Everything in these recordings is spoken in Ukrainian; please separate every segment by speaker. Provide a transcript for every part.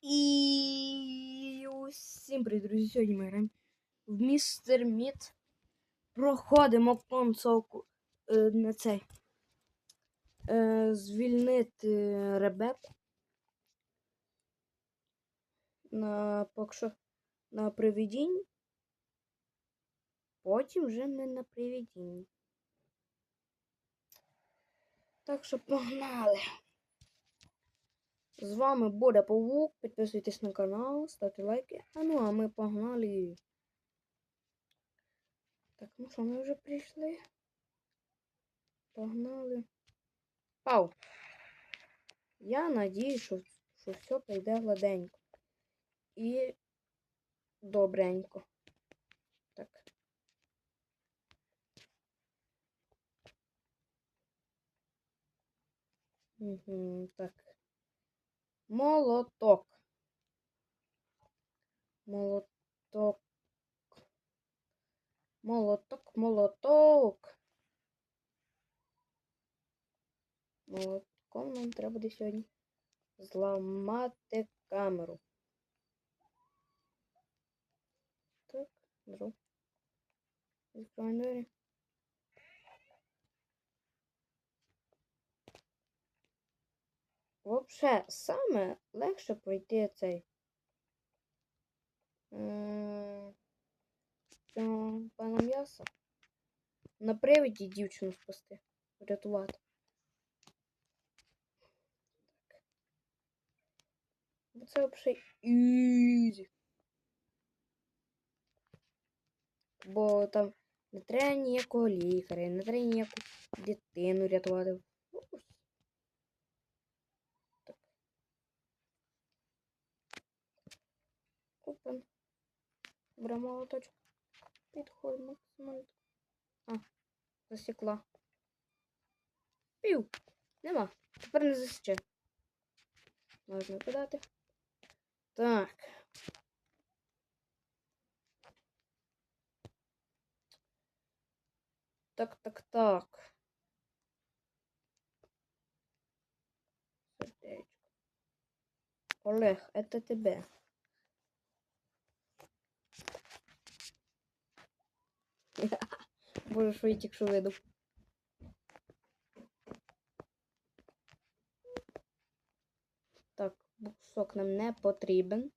Speaker 1: І усім привіт, друзі! Сьогодні ми граємо в Містер Міт. Проходимо концовку е, на цей. Е, звільнити Ребеку. На поки що на привидінні. Потім вже не на привидінні. Так що погнали! З вами буде Павук. Підписуйтесь на канал, ставте лайки. А ну, а ми погнали. Так, ну що, ми вже прийшли. Погнали. Пау. Я надію, що, що все прийде гладенько. І добренько. Так. Угу, так. Молоток. Молоток. Молоток, молоток. Молотком нам треба буде сьогодні зламати камеру. Так, беру. Відкриваємо двері. Вообще, саме легше пройти цей. Пана м'яса. На привіді дівчину спасти. Врятувати. Так. Це взагалі ізі. Бо там не треба ніякого лікаря, не треба ніяку дитину рятувати. Ус. Опен. Беремо молоточок. Підходь максимально. А, засікла. Пів. Нема. Тепер не засіче. Можна подати. Так. Так, так, так. Сердечко. Олег, это тебе. Боже, що я тільки що. Так, буксок нам не потрібен.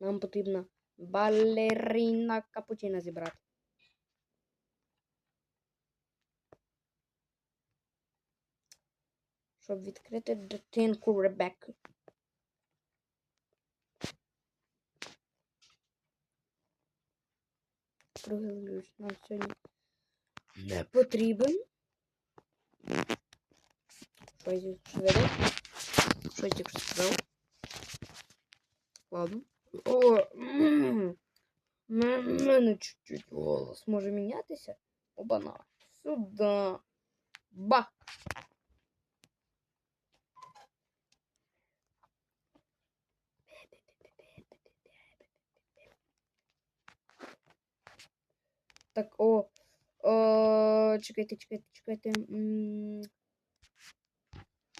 Speaker 1: Нам потрібна балерина капучино зібрати. Щоб відкрити дитинку Ребекки. Другий ключ нам сьогодні не потрібен. Що я швидко? що я тільки сказав? Ладно. О, на мене чуть-чуть голос може мінятися. Оба-на. Сюда. Ба. Так, о. О, чекайте, чекайте, чекайте.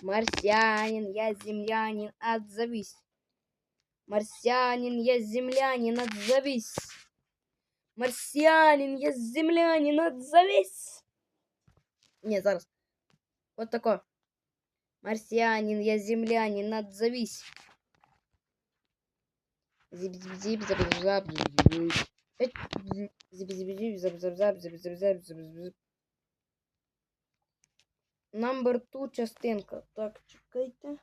Speaker 1: Марсианин, я землянин, отзовись. Марсианин, я землянин, отзовись. Марсианин, я землянин, отзовись. Не, зараз. Вот такое. Марсианин, я землянин, отзовись. Зип-зип-зип, Number 2 частинка. Так, чекайте.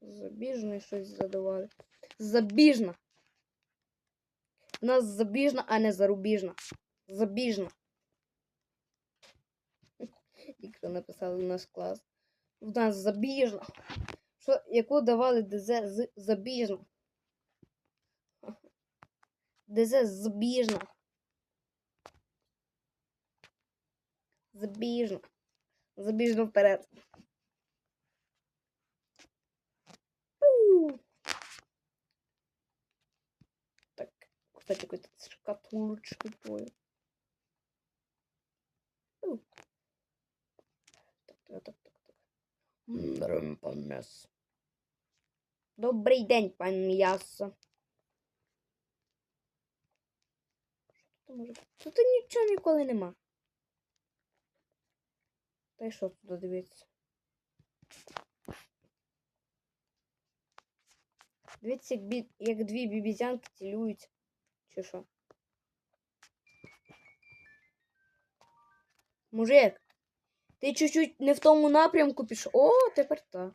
Speaker 1: Забіжно щось задавали. Забіжна. У нас забіжна, а не зарубіжна. Забіжна. Якщо написали наш клас. У нас забіжна. Що, яку давали ДЗ з забіжна? ДЗ збіжна. Збіжна. Забіжно вперед. Так, кстати, какой-то шкатулочку твою. Пу. Дрим, пан м'ясо. Добрий день, пан м'ясо. Тут нічого ніколи нема. Та й що туди дивитися? Дивіться, як, бі... як дві бібізянки цілюють. Чи що? Мужик, ти чуть-чуть не в тому напрямку пішов. О, тепер так.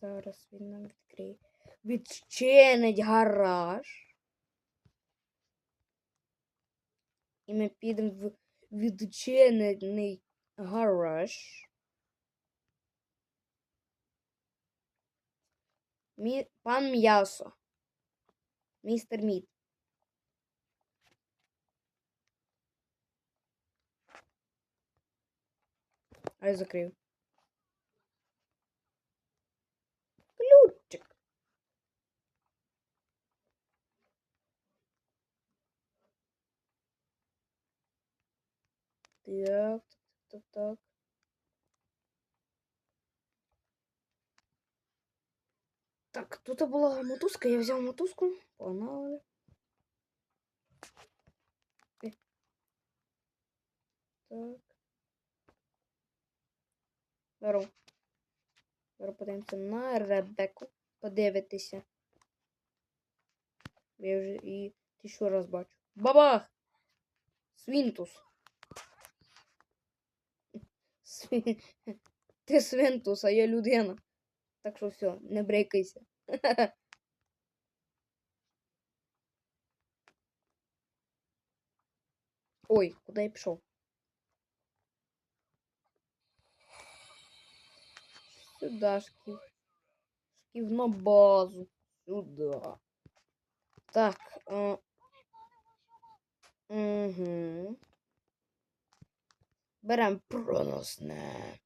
Speaker 1: Зараз він нам відкриє. Відчинить гараж. І ми підемо в відчинений гараж. Мі... Пан м'ясо. Містер Мід. А я закрив. Так, так, так, так. Так, тут була мотузка, я взяв мотузку. Погнали. Е. Так. Здорово. Зараз подивимося на Ребеку. Подивитися. Я вже і тисячу раз бачу. Бабах! Свінтус. Ти свинтус, а я людина. Так що все, не брейкайся. Ой, куди я пішов? Сюда шків. Шків на базу. Сюда. Так. Угу. Берем проносне.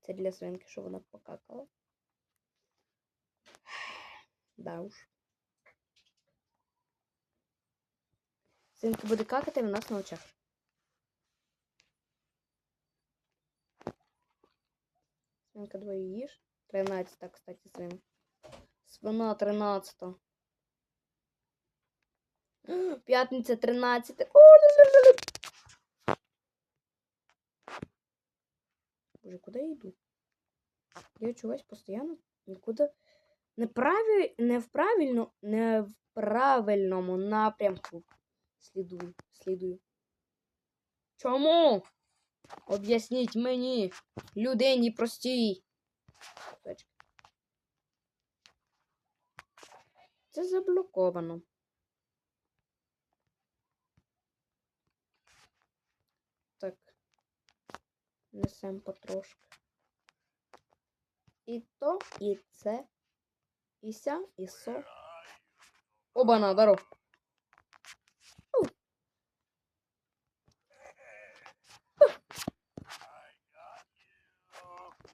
Speaker 1: Це для свинки, що вона покакала. Да уж. Свинка буде какати в нас на очах. Свинка двоє їж. 13, кстати, свин. Свина 13. П'ятниця 13. О. Боже, куди я йду? Я чогось постійно нікуди не, праві... не, в правильно... не в правильному напрямку слідую. слідую. Чому? Об'ясніть мені, людині простій. Це заблоковано. Так. Несем потрошки. І то, і це, і ся, і со. Оба-на, здоров.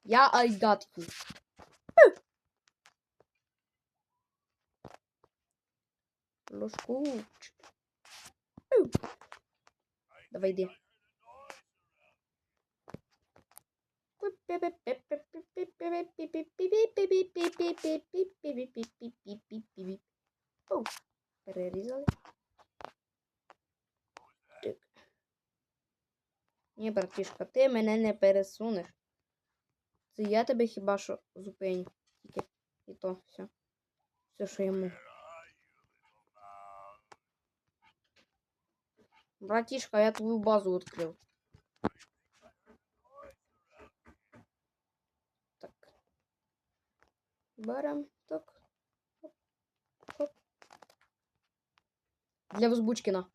Speaker 1: Я. Ложкуч. Ух. Давай йди. Оу, перерізали. Так. Ні, братішка, ти мене не пересунеш. Це я тебе хіба що зупиню. Тільки і то все. Все, що я можу. Братишка, я твою базу открыл. Так. Берем. Так. Хоп. Хоп. Для Возбучкина.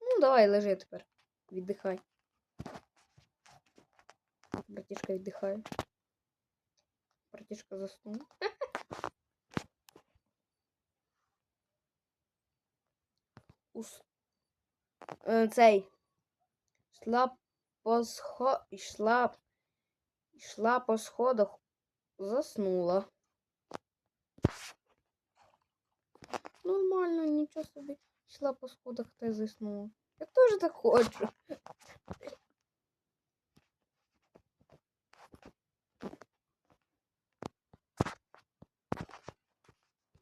Speaker 1: Ну, давай, лежи тепер. Віддихай. Братишка віддихає. Братишка заснув. Ус... Е, Цей. Йшла по схо... Йшла... Йшла по сходах. Заснула. Нормально, нічого собі. Йшла по сходах та й заснула. Я теж так хочу.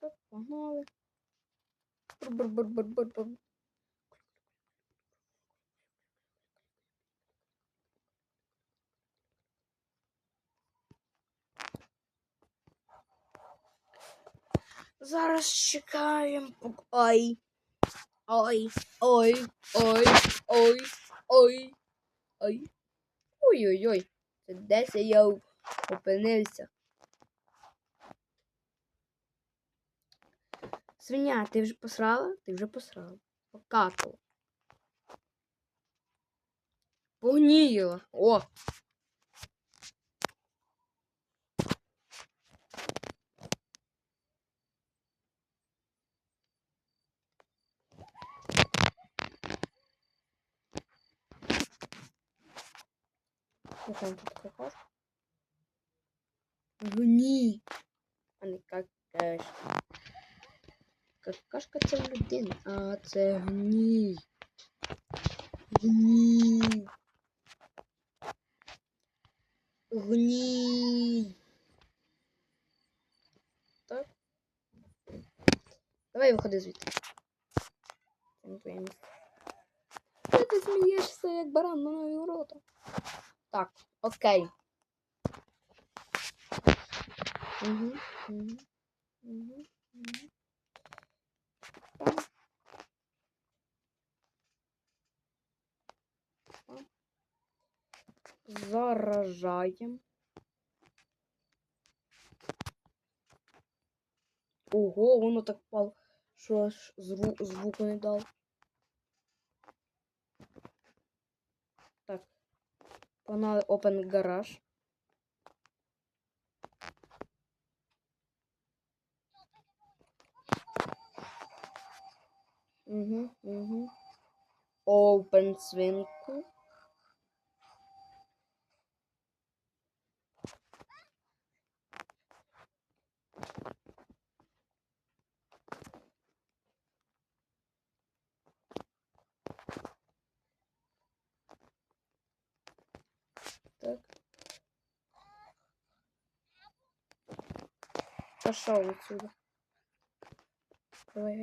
Speaker 1: Так, погнали. Бур-бур-бур-бур-бур-бур. Зараз чекаємо. Ой. Ой, ой, ой, ой, ой, ой. Ой-ой-ой. Десь я опинився. Свиня, ти вже посрала? Ти вже посрала. Покакала. Погніла. О! Яка тут какашка? Гній. А не какашка. Какашка це в людини, а це гній. Гній. Гній. Так. Давай виходи звідти. Це не твоє місце. Та Ти смієшся, як баран на нові ворота. Так, окей. Угу, угу, угу, угу. Заражаємо. Ого, воно так впало, що аж зву звуку не дав. Так. Погнали Open Garage. Угу, угу. Open свинку. Так. Пошел отсюда. Давай,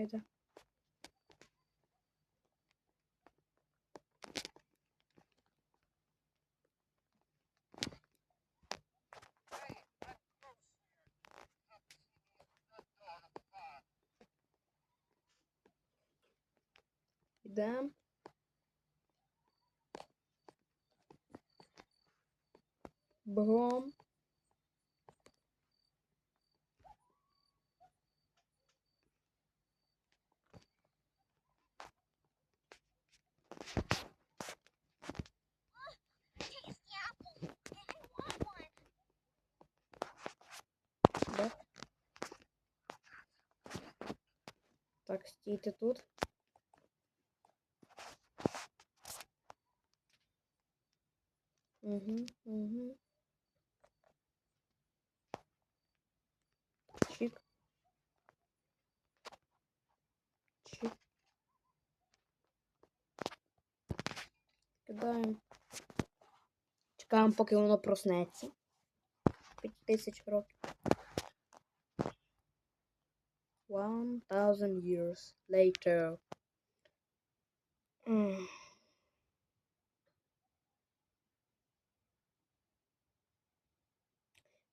Speaker 1: Так, стійте тут. Угу, угу. Чик. Чик. Кидаємо. Чекаємо, поки воно проснеться. 5000 років. One thousand years later. М.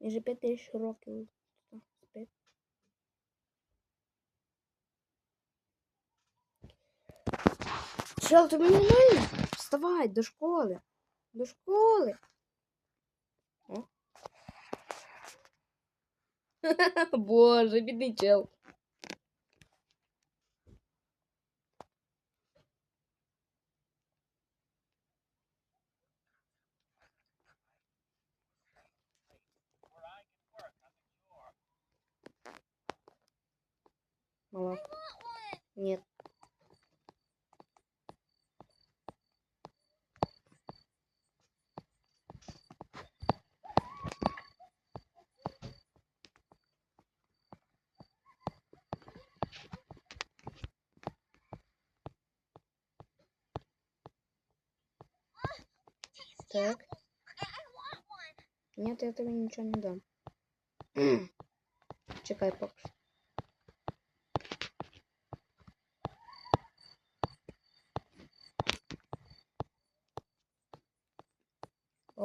Speaker 1: Майже 5000 років. Чел, ти мені нормально? Вставай до школи. До школи. Боже, бідний чел. молоко. Нет. Так. Нет, я тебе ничего не дам. Чекай пока.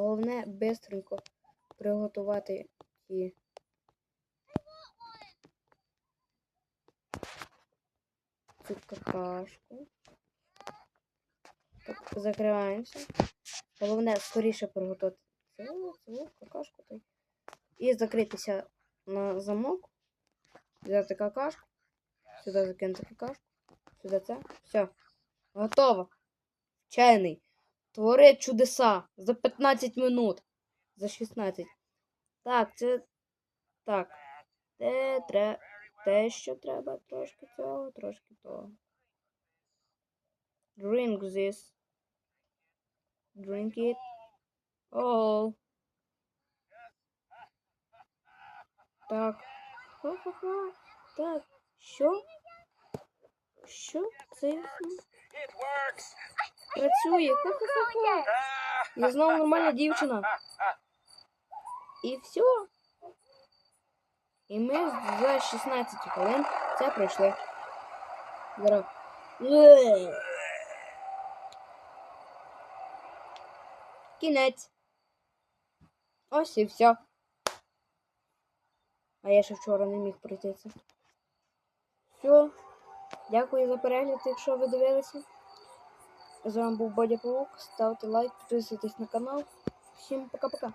Speaker 1: Головне бистренько приготувати ті. Цю какашку. Так, закриваємося. Головне скоріше приготувати цю, цю какашку. та й- І закритися на замок. Взяти какашку. Сюди закинути какашку. Сюди це. Все. Готово. Вчений. Творить чудеса за 15 минут. За 16. Так, це. Так. Те, тре... Те, що треба. Трошки цього, трошки того. Drink this. Drink it. All. Так. Ха-ха-ха. Так. Що? Що? Це
Speaker 2: It works.
Speaker 1: Працює. Ха-ха-ха. Я знову нормальна дівчина. І все. І ми за 16 хвилин це пройшли. Зараз. Кінець. Ось і все. А я ще вчора не міг пройти це. Все. Дякую за перегляд, якщо ви дивилися. З вами був Бодя Паук. Ставте лайк, підписуйтесь на канал. Всім пока-пока.